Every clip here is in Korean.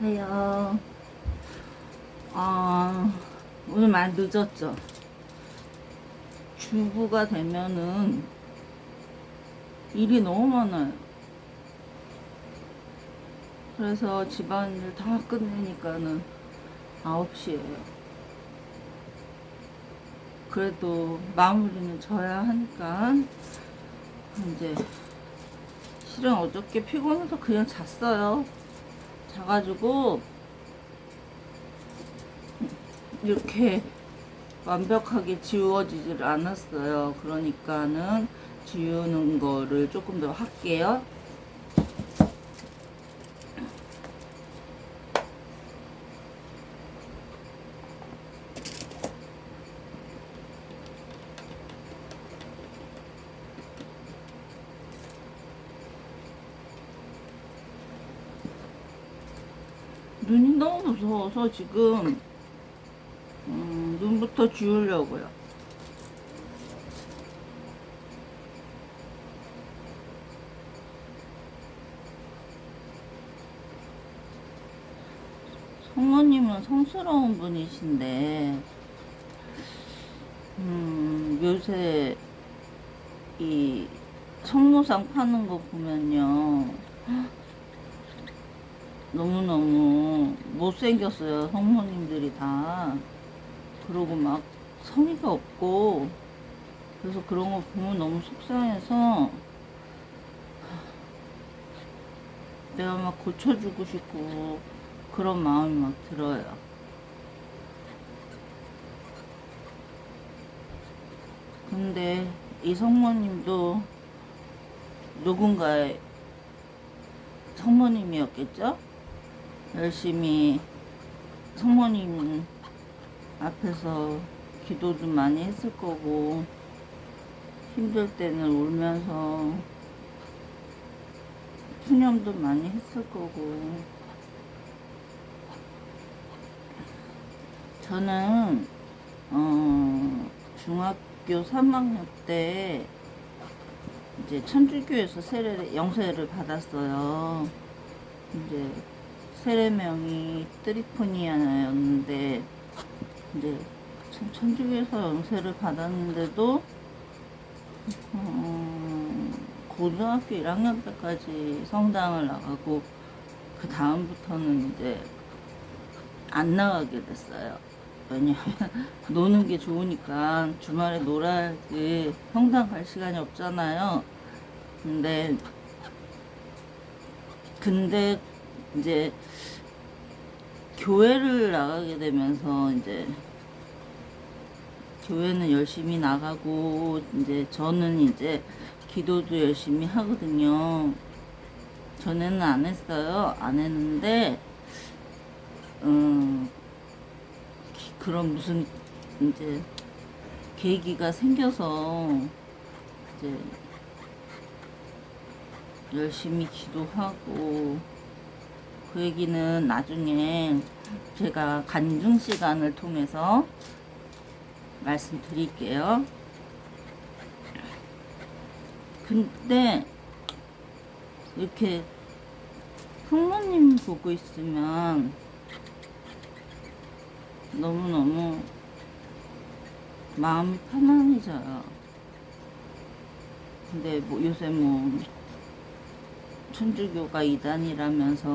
안녕하세요. 아, 오늘 많이 늦었죠? 주부가 되면은 일이 너무 많아요. 그래서 집안일 다 끝내니까는 9시에요. 그래도 마무리는 져야 하니까 이제 실은 어저께 피곤해서 그냥 잤어요. 자가지고 이렇게 완벽하게 지워지질 않았어요. 그러니까는 지우는 거를 조금 더 할게요. 눈이 무서워서 지금 음, 눈부터 지우려고요. 성모님은 성스러운 분이신데, 음, 요새 이 성모상 파는 거 보면요. 너무너무 못생겼어요, 성모님들이 다. 그러고 막 성의가 없고, 그래서 그런 거 보면 너무 속상해서, 내가 막 고쳐주고 싶고, 그런 마음이 막 들어요. 근데 이 성모님도 누군가의 성모님이었겠죠? 열심히 성모님 앞에서 기도도 많이 했을 거고 힘들 때는 울면서 푸념도 많이 했을 거고 저는 어, 중학교 3학년 때 이제 천주교에서 세례 영세를 받았어요. 이제 세례명이 트리포니아였는데 이제 천- 천주교에서 영세를 받았는데도 어, 고등학교 1학년 때까지 성당을 나가고 그 다음부터는 이제 안 나가게 됐어요. 왜냐하면 노는 게 좋으니까 주말에 놀아야지 성당 갈 시간이 없잖아요. 근데 근데 이제 교회를 나가게 되면서 이제 교회는 열심히 나가고 이제 저는 이제 기도도 열심히 하거든요. 전에는 안 했어요. 안 했는데 음, 기- 그런 무슨 이제 계기가 생겨서 이제 열심히 기도하고 그 얘기는 나중에 제가 간증 시간을 통해서 말씀드릴게요. 근데 이렇게 성모님 보고 있으면 너무너무 마음이 편안해져요. 근데 뭐 요새 뭐 천주교가 이단이라면서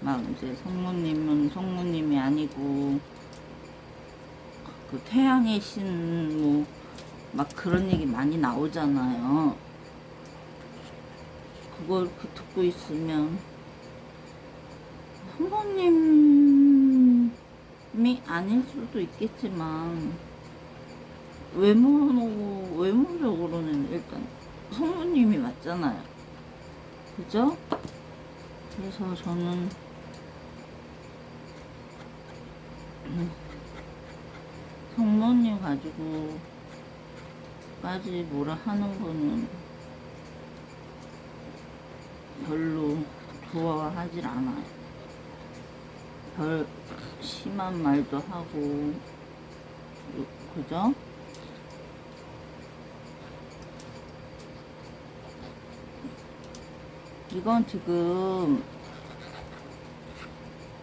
막 이제 성모님은 성모님이 아니고 그 태양의 신 뭐 막 그런 얘기 많이 나오잖아요. 그걸 그 듣고 있으면 성모님이 아닐 수도 있겠지만 외모 외모적으로는 일단 성모님이 맞잖아요. 그죠? 그래서 저는 음, 성모님 가지고 까지 뭐라 하는 거는 별로 좋아하질 않아요. 별 심한 말도 하고 요- 그죠? 이건 지금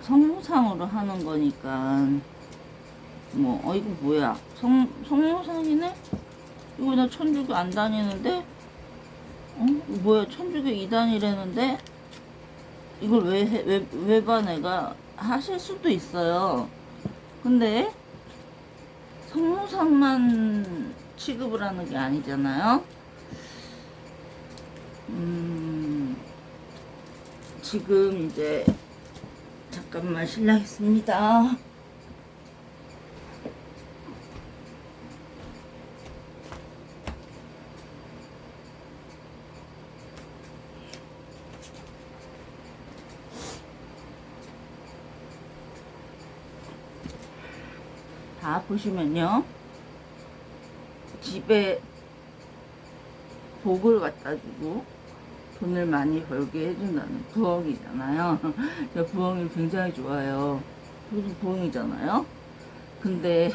성모상으로 하는 거니까 뭐 어 이거 뭐야. 성 성모상이네? 이거 나 천주교 안 다니는데? 어? 뭐야 천주교 2단이라는데? 이걸 왜 해, 왜, 왜 봐 내가 하실 수도 있어요. 근데 성모상만 취급을 하는 게 아니잖아요. 음 지금 이제 잠깐만 실례하겠습니다. 다 보시면요. 집에 복을 갖다 주고 돈을 많이 벌게 해준다는 부엉이잖아요. 제가 부엉이를 굉장히 좋아해요. 저도 부엉이잖아요. 근데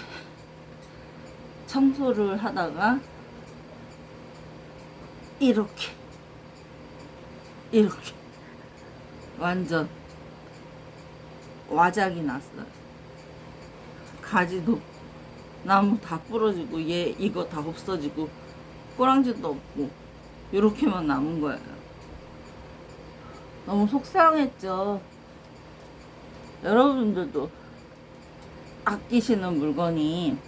청소를 하다가 이렇게 이렇게 완전 와작이 났어요. 가지도 나무 다 부러지고 얘 이거 다 없어지고 꼬랑지도 없고 이렇게만 남은 거예요. 너무 속상했죠. 여러분들도 아끼시는 물건이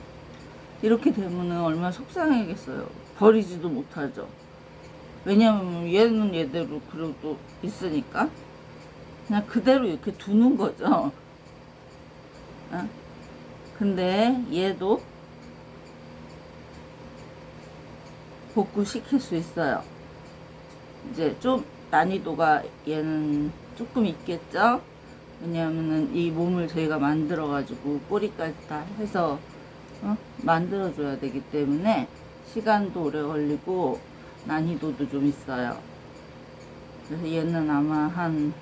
이렇게 되면 얼마나 속상하겠어요. 버리지도 못하죠. 왜냐면 얘는 얘대로 그래도 있으니까 그냥 그대로 이렇게 두는 거죠. 어? 근데 얘도 복구시킬 수 있어요. 이제 좀 난이도가 얘는 조금 있겠죠? 왜냐하면은 이 몸을 저희가 만들어 가지고 꼬리까지 다 해서 어? 만들어 줘야 되기 때문에 시간도 오래 걸리고 난이도도 좀 있어요. 그래서 얘는 아마 한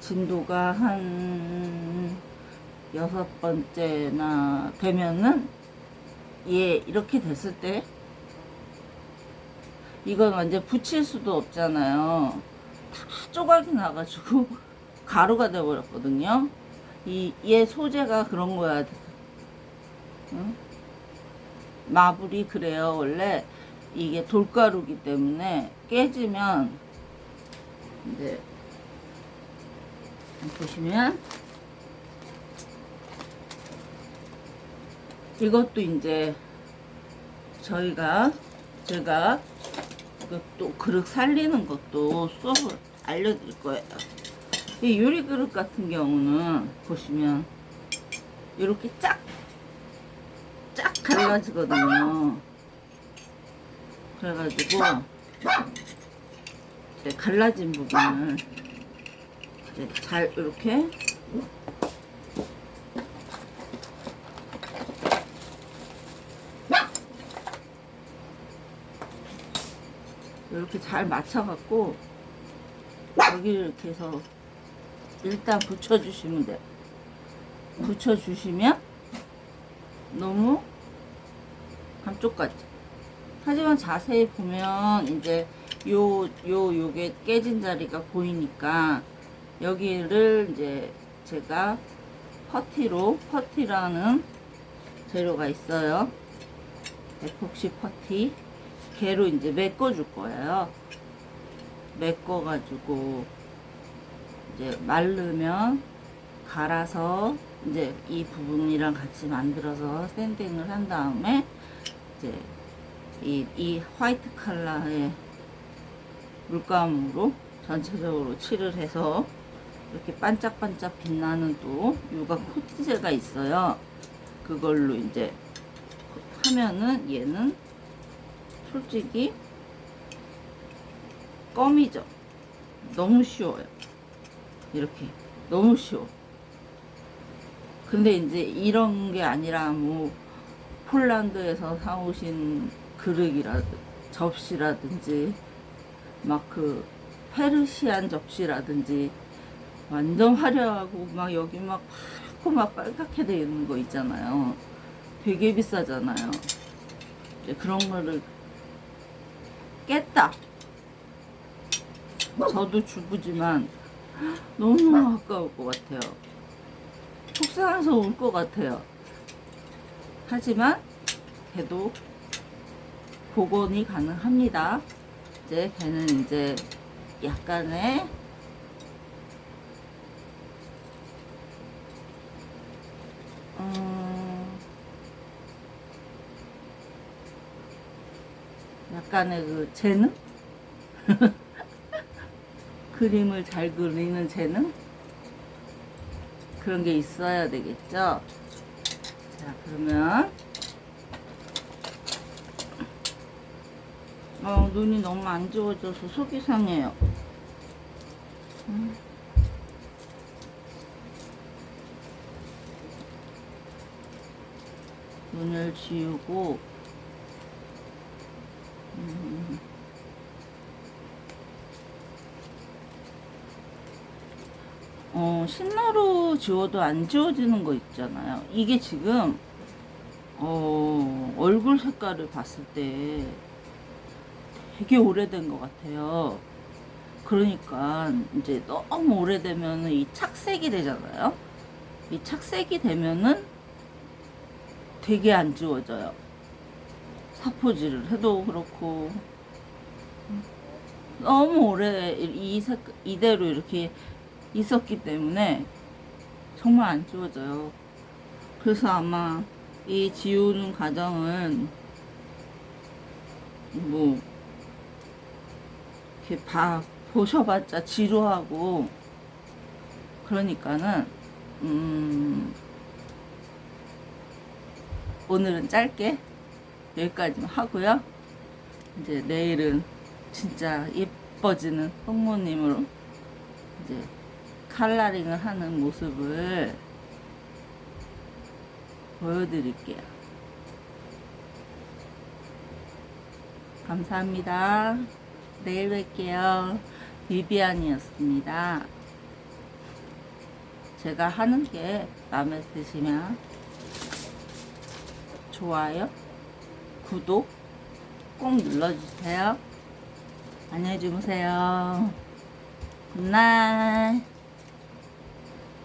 진도가 한 여섯 번째나 되면은 얘 이렇게 됐을 때 이건 완전 붙일 수도 없잖아요. 다 조각이 나가지고 가루가 돼버렸거든요. 이, 얘 소재가 그런 거야. 응? 마블이 그래요. 원래 이게 돌가루기 때문에 깨지면 이제 보시면 이것도 이제 저희가 제가 이것도 그릇 살리는 것도 수업을 알려드릴 거예요. 이 유리 그릇 같은 경우는 보시면 이렇게 쫙, 쫙 갈라지거든요. 그래가지고 갈라진 부분을 잘 이렇게 이렇게 잘 맞춰갖고 여기를 이렇게 해서 일단 붙여주시면 돼요. 붙여주시면 너무 한쪽까지. 하지만 자세히 보면 이제 요, 요, 요게 깨진 자리가 보이니까 여기를 이제 제가 퍼티로, 퍼티라는 재료가 있어요. 에폭시 퍼티. 걔로 이제 메꿔줄 거예요. 메꿔가지고 이제 마르면 갈아서 이제 이 부분이랑 같이 만들어서 샌딩을 한 다음에 이제 이, 이 화이트 컬러의 물감으로 전체적으로 칠을 해서 이렇게 반짝반짝 빛나는 또 유가 코티제가 있어요. 그걸로 이제 하면은 얘는 솔직히 껌이죠. 너무 쉬워요. 이렇게 너무 쉬워. 근데 이제 이런 게 아니라 뭐 폴란드에서 사오신 그릇이라 접시라든지 막 그 페르시안 접시라든지 완전 화려하고 막 여기 막 파랗고 막 빨갛게 되어 있는 거 있잖아요. 되게 비싸잖아요. 그런 거를 깼다. 저도 주부지만 너무너무 아까울 것 같아요. 속상해서 울 것 같아요. 하지만 걔도 복원이 가능합니다. 이제 걔는 이제 약간의 음, 약간의 그 재능? 그림을 잘 그리는 재능? 그런 게 있어야 되겠죠? 자, 그러면 어, 눈이 너무 안 지워져서 속이 상해요. 음. 눈을 지우고 어, 신나로 지워도 안 지워지는 거 있잖아요. 이게 지금 어, 얼굴 색깔을 봤을 때 되게 오래된 것 같아요. 그러니까 이제 너무 오래되면 이 착색이 되잖아요. 이 착색이 되면은 되게 안 지워져요. 사포질을 해도 그렇고 너무 오래 이 색, 이대로 이렇게 있었기 때문에 정말 안 지워져요. 그래서 아마 이 지우는 과정은 뭐 이렇게 봐 보셔봤자 지루하고 그러니까는 음 오늘은 짧게 여기까지만 하고요. 이제 내일은 진짜 예뻐지는 성모님으로 이제 칼라링을 하는 모습을 보여드릴게요. 감사합니다. 내일 뵐게요. 비비안이었습니다. 제가 하는 게 마음에 드시면 좋아요, 구독 꼭 눌러주세요. 안녕히 주무세요. 굿나잇.